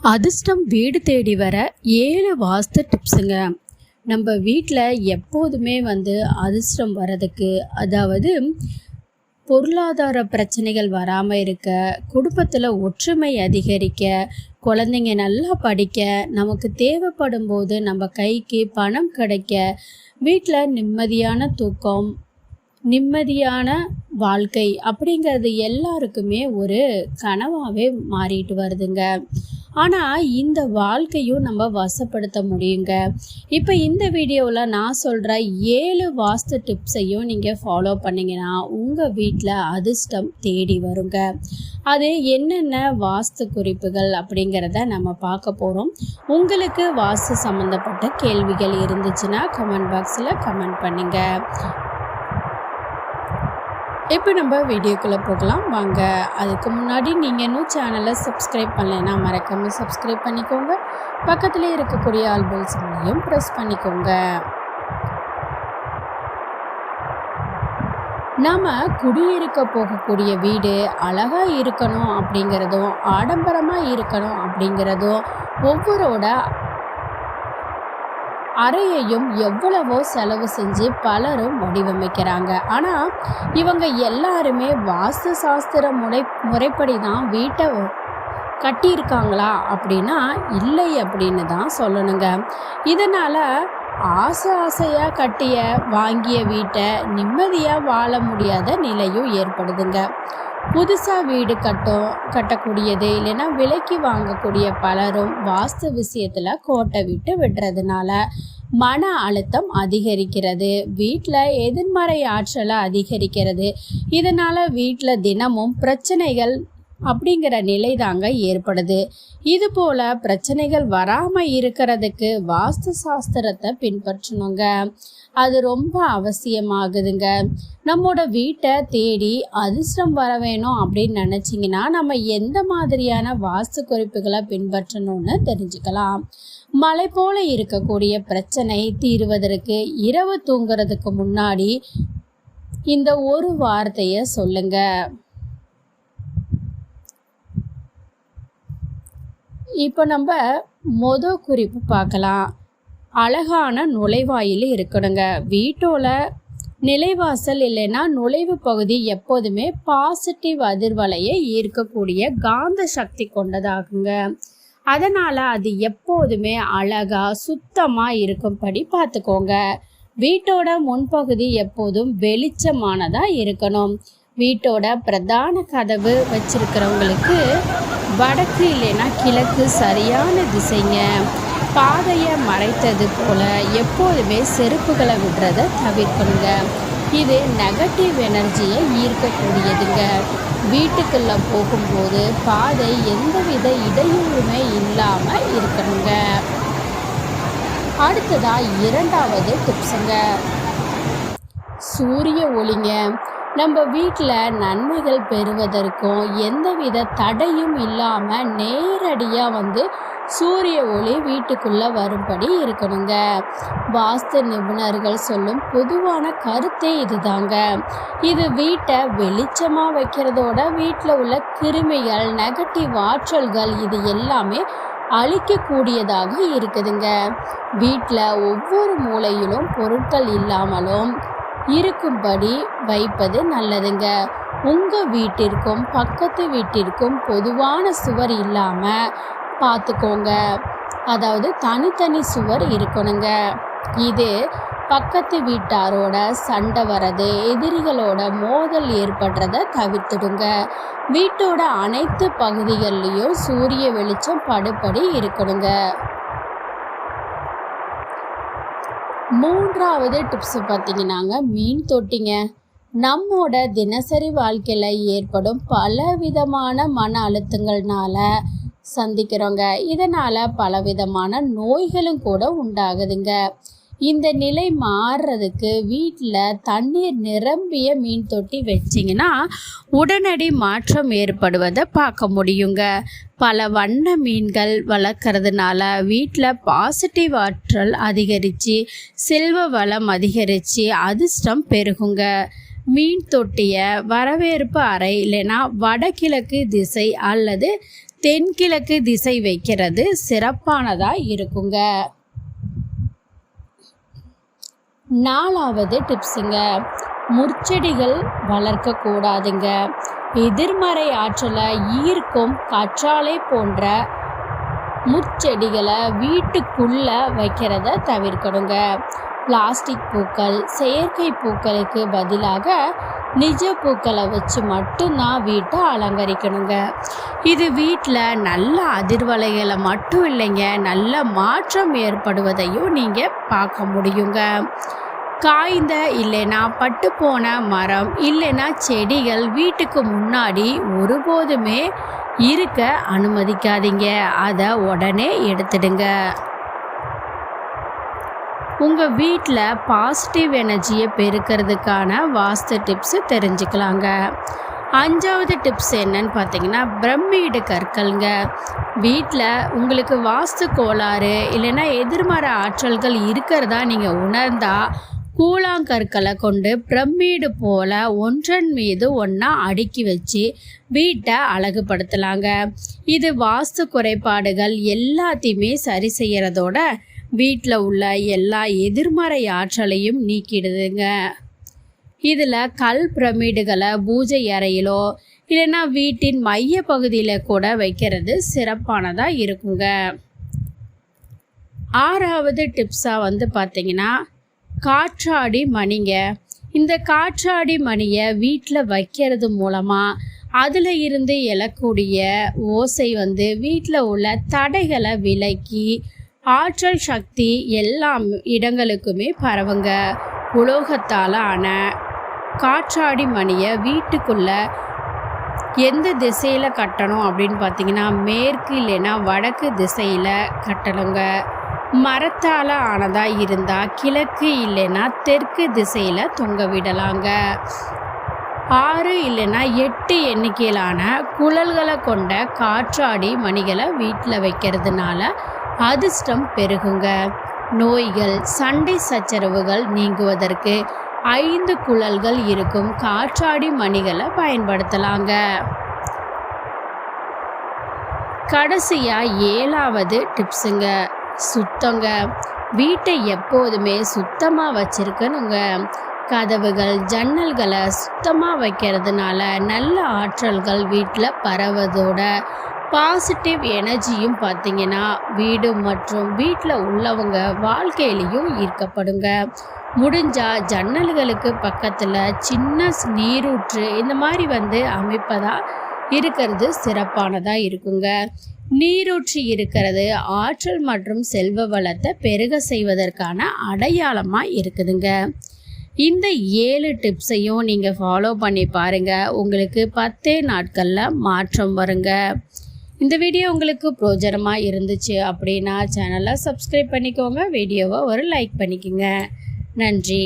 அதிர்ஷ்டம் வீடு தேடி வர ஏழு வாஸ்து டிப்ஸுங்க நம்ம வீட்டில் எப்போதுமே வந்து அதிர்ஷ்டம் வர்றதுக்கு அதாவது பொருளாதார பிரச்சனைகள் வராமல் இருக்க குடும்பத்தில் ஒற்றுமை அதிகரிக்க குழந்தைங்க நல்லா படிக்க நமக்கு தேவைப்படும் போது நம்ம கைக்கு பணம் கிடைக்க வீட்டில் நிம்மதியான தூக்கம் நிம்மதியான வாழ்க்கை அப்படிங்கிறது எல்லாருக்குமே ஒரு கனவாகவே மாறிட்டு வருதுங்க. ஆனால் இந்த வாழ்க்கையும் நம்ம வசப்படுத்த முடியுங்க. இப்போ இந்த வீடியோவில் நான் சொல்கிற ஏழு வாஸ்து டிப்ஸையும் நீங்கள் ஃபாலோ பண்ணிங்கன்னா உங்கள் வீட்டில் அதிர்ஷ்டம் தேடி வருங்க. அது என்னென்ன வாஸ்து குறிப்புகள் அப்படிங்கிறத நம்ம பார்க்க போகிறோம் உங்களுக்கு வாஸ்து சம்மந்தப்பட்ட கேள்விகள் இருந்துச்சுன்னா கமெண்ட் பாக்ஸில் கமெண்ட் பண்ணுங்கள் இப்போ நம்ம வீடியோக்குள்ளே போகலாம். வாங்க அதுக்கு முன்னாடி நீங்கள் இன்னும் சேனலை சப்ஸ்கிரைப் பண்ணலைன்னா மறக்காமல் சப்ஸ்கிரைப் பண்ணிக்கோங்க. பக்கத்தில் இருக்கக்கூடிய ஆல்பெல் சிம்லையும் ப்ரெஸ் பண்ணிக்கோங்க. நாம் குடியிருக்க போகக்கூடிய வீடு அழகாக இருக்கணும் அப்படிங்கிறதும் ஆடம்பரமாக இருக்கணும் அப்படிங்கிறதும் ஒவ்வொரோட அறையையும் எவ்வளவோ செலவு செஞ்சு பலரும் வடிவமைக்கிறாங்க. ஆனால் இவங்க எல்லாருமே வாஸ்து சாஸ்திர முறை முறைப்படி தான் வீட்டை கட்டியிருக்காங்களா அப்படின்னா இல்லை அப்படின்னு தான் சொல்லணுங்க. இதனால் ஆசை ஆசையாக கட்டிய வாங்கிய வீட்டை நிம்மதியாக வாழ முடியாத நிலையும் ஏற்படுதுங்க. புதுசாக வீடு கட்டும் கட்டக்கூடியது இல்லைன்னா விலைக்கு வாங்கக்கூடிய பலரும் வாஸ்து விஷயத்தில் கோட்டை விட்டு விடுறதுனால மன அழுத்தம் அதிகரிக்கிறது. வீட்டில் எதிர்மறை ஆற்றலை அதிகரிக்கிறது. இதனால் வீட்டில் தினமும் பிரச்சனைகள் அப்படிங்கிற நிலை தாங்க ஏற்படுது. இது போல பிரச்சனைகள் வராமல் இருக்கிறதுக்கு வாஸ்து சாஸ்திரத்தை பின்பற்றணுங்க. அது ரொம்ப அவசியமாகுதுங்க. நம்மளோட வீட்டை தேடி அதிர்ஷ்டம் வர வேணும் அப்படின்னு நினச்சிங்கன்னா நம்ம எந்த மாதிரியான வாஸ்து குறிப்புகளை பின்பற்றணும்னு தெரிஞ்சுக்கலாம். மலை போல இருக்கக்கூடிய பிரச்சனை தீர்வதற்கு இரவு தூங்குறதுக்கு முன்னாடி இந்த ஒரு வார்த்தையை சொல்லுங்கள் இப்போ நம்ம மொத குறிப்பு பார்க்கலாம். அழகான நுழைவாயில் இருக்கணுங்க. வீட்டோட நிலைவாசல் இல்லைன்னா நுழைவு பகுதி எப்போதுமே பாசிட்டிவ் அதிர்வலையை ஈர்க்கக்கூடிய காந்த சக்தி கொண்டதாகுங்க. அதனால் அது எப்போதுமே அழகாக சுத்தமாக இருக்கும்படி பார்த்துக்கோங்க. வீட்டோட முன்பகுதி எப்போதும் வெளிச்சமானதாக இருக்கணும். வீட்டோட பிரதான கதவு வச்சிருக்கிறவங்களுக்கு வடக்கு இல்லைன்னா கிழக்கு சரியான திசைங்க. பாதையை மறைத்தது போல் எப்போதுமே செருப்புகளை விடுறத தவிர்க்கணுங்க. இது நெகட்டிவ் எனர்ஜியை ஈர்க்கக்கூடியதுங்க. வீட்டுக்குள்ளே போகும்போது பாதை எந்தவித இடையூறுமே இல்லாமல் இருக்கணுங்க. அடுத்ததாக இரண்டாவது டிப்ஸுங்க சூரிய ஒளிங்க. நம்ம வீட்டில் நன்மைகள் பெறுவதற்கும் எந்தவித தடையும் இல்லாமல் நேரடியாக வந்து சூரிய ஒளி வீட்டுக்குள்ளே வரும்படி இருக்கணுங்க. வாஸ்து நிபுணர்கள் சொல்லும் பொதுவான கருத்தே இதுதாங்க. இது வீட்டை வெளிச்சமாக வைக்கிறதோட வீட்டில் உள்ள கிருமிகள் நெகட்டிவ் ஆற்றல்கள் இது எல்லாமே அழிக்கக்கூடியதாக இருக்குதுங்க. வீட்டில் ஒவ்வொரு மூலையிலும் பொருட்கள் இல்லாமலும் இருக்கும்படி வைப்பது நல்லதுங்க. உங்கள் வீட்டிற்கும் பக்கத்து வீட்டிற்கும் பொதுவான சுவர் இல்லாமல் பார்த்துக்கோங்க அதாவது தனித்தனி சுவர் இருக்கணுங்க. இது பக்கத்து வீட்டாரோட சண்டை வர்றது எதிரிகளோட மோதல் ஏற்படுறத தவிர்த்துடுங்க. வீட்டோட அனைத்து பகுதிகள்லேயும் சூரிய வெளிச்சம் படுப்படி இருக்கணுங்க. மூன்றாவது டிப்ஸ் பார்த்தீங்கன்னாங்க மீன் தொட்டிங்க. நம்மோட தினசரி வாழ்க்கையில் ஏற்படும் பல விதமான மன அழுத்தங்கள்னால சந்திக்கிறோங்க. இதனால் பலவிதமான நோய்களும் கூட உண்டாகுதுங்க. இந்த நிலை மாறுறதுக்கு வீட்டில் தண்ணீர் நிரம்பிய மீன் தொட்டி வச்சிங்கன்னா உடனடி மாற்றம் ஏற்படுவதை பார்க்க முடியுங்க. பல வண்ண மீன்கள் வளர்க்குறதுனால வீட்டில் பாசிட்டிவ் ஆற்றல் அதிகரித்து செல்வ வளம் அதிகரித்து அதிர்ஷ்டம் பெருகுங்க. மீன் தொட்டியை வரவேற்பு அறை இல்லைன்னா வடகிழக்கு திசை அல்லது தென்கிழக்கு திசை வைக்கிறது சிறப்பானதாக இருக்குங்க. நாலாவது டிப்ஸுங்க. முற்செடிகள் வளர்க்கக்கூடாதுங்க. எதிர்மறை ஆற்றலை ஈர்க்கும் கற்றாழை போன்ற முற்செடிகளை வீட்டுக்குள்ளே வைக்கிறத தவிர்க்கணுங்க. பிளாஸ்டிக் பூக்கள் செயற்கை பூக்களுக்கு பதிலாக நிஜ பூக்களை வச்சு மட்டும்தான் வீட்டை அலங்கரிக்கணுங்க. இது வீட்டில் நல்ல அதிர்வலைகளை மட்டும் இல்லைங்க நல்ல மாற்றம் ஏற்படுவதையும் நீங்கள் பார்க்க முடியுங்க. காய்ந்த இல்லைன்னா பட்டு போன மரம் இல்லைன்னா செடிகள் வீட்டுக்கு முன்னாடி ஒருபோதுமே இருக்க அனுமதிக்காதீங்க. அதை உடனே எடுத்துடுங்க. உங்கள் வீட்டில் பாசிட்டிவ் எனர்ஜியை பெருக்கிறதுக்கான வாஸ்து டிப்ஸு தெரிஞ்சுக்கலாங்க. அஞ்சாவது டிப்ஸ் என்னன்னு பார்த்தீங்கன்னா பிரம்மீடு கற்கள்ங்க. வீட்டில் உங்களுக்கு வாஸ்து கோளாறு இல்லைன்னா எதிர்மறை ஆற்றல்கள் இருக்கிறதா நீங்கள் உணர்ந்தால் கூழாங்கற்களை கொண்டு பிரமிடு போல ஒன்றன் மீது ஒன்றா அடுக்கி வச்சு வீட்டை அழகுபடுத்தலாங்க. இது வாஸ்து குறைபாடுகள் எல்லாத்தையுமே சரி செய்கிறதோட வீட்டில் உள்ள எல்லா எதிர்மறை ஆற்றலையும் நீக்கிடுதுங்க. இதில் கல் பிரமிடுகளை பூஜை அறையிலோ இல்லைன்னா வீட்டின் மைய பகுதியில் கூட வைக்கிறது சிறப்பானதாக இருக்குங்க. ஆறாவது டிப்ஸாக வந்து பார்த்திங்கன்னா காற்றாடி மணிங்க. இந்த காற்றாடி மணியை வீட்டில் வைக்கிறது மூலமாக அதில் இருந்து எழக்கூடிய ஓசை வந்து வீட்டில் உள்ள தடைகளை விலக்கி ஆற்றல் சக்தி எல்லா இடங்களுக்குமே பரவுங்க. உலோகத்தால் ஆன காற்றாடி மணியை வீட்டுக்குள்ளே எந்த திசையில் கட்டணும் அப்படின்னு பார்த்தீங்கன்னா மேற்கு இல்லைன்னா வடக்கு திசையில் கட்டணுங்க. மரத்தால் ஆனதாக இருந்தால் கிழக்கு இல்லைன்னா தெற்கு திசையில் தொங்க விடலாங்க. ஆறு இல்லைன்னா எட்டு எண்ணிக்கையிலான குழல்களை கொண்ட காற்றாடி மணிகளை வீட்டில் வைக்கிறதுனால அதிர்ஷ்டம் பெருகுங்க. நோய்கள் சண்டை சச்சரவுகள் நீங்குவதற்கு ஐந்து குழல்கள் இருக்கும் காற்றாடி மணிகளை பயன்படுத்தலாங்க. கடைசியாக ஏழாவது டிப்ஸுங்க. சுத்தங்க. வீட்டை எப்போதுமே சுத்தமாக வச்சுருக்கணுங்க. கதவுகள் ஜன்னல்களை சுத்தமாக வைக்கிறதுனால நல்ல ஆற்றல்கள் வீட்டில் பரவதோட பாசிட்டிவ் எனர்ஜியும் பார்த்திங்கன்னா வீடு மற்றும் வீட்டில் உள்ளவங்க வாழ்க்கையிலையும் ஈர்க்கப்படுங்க. முடிஞ்சால் ஜன்னல்களுக்கு பக்கத்தில் சின்ன நீரூற்று இந்த மாதிரி வந்து அமைப்பதாக இருக்கிறது சிறப்பானதாக இருக்குங்க. நீரூற்றி இருக்கிறது ஆற்றல் மற்றும் செல்வ வளத்தை பெருக செய்வதற்கான அடையாளமாக இருக்குதுங்க. இந்த ஏழு டிப்ஸையும் நீங்கள் ஃபாலோ பண்ணி பாருங்கள் உங்களுக்கு பத்தே நாட்களில் மாற்றம் வருங்க. இந்த வீடியோ உங்களுக்கு பிரோஜனமாக இருந்துச்சு அப்படின்னா சேனலை சப்ஸ்கிரைப் பண்ணிக்கோங்க. வீடியோவை ஒரு லைக் பண்ணிக்கோங்க. நன்றி.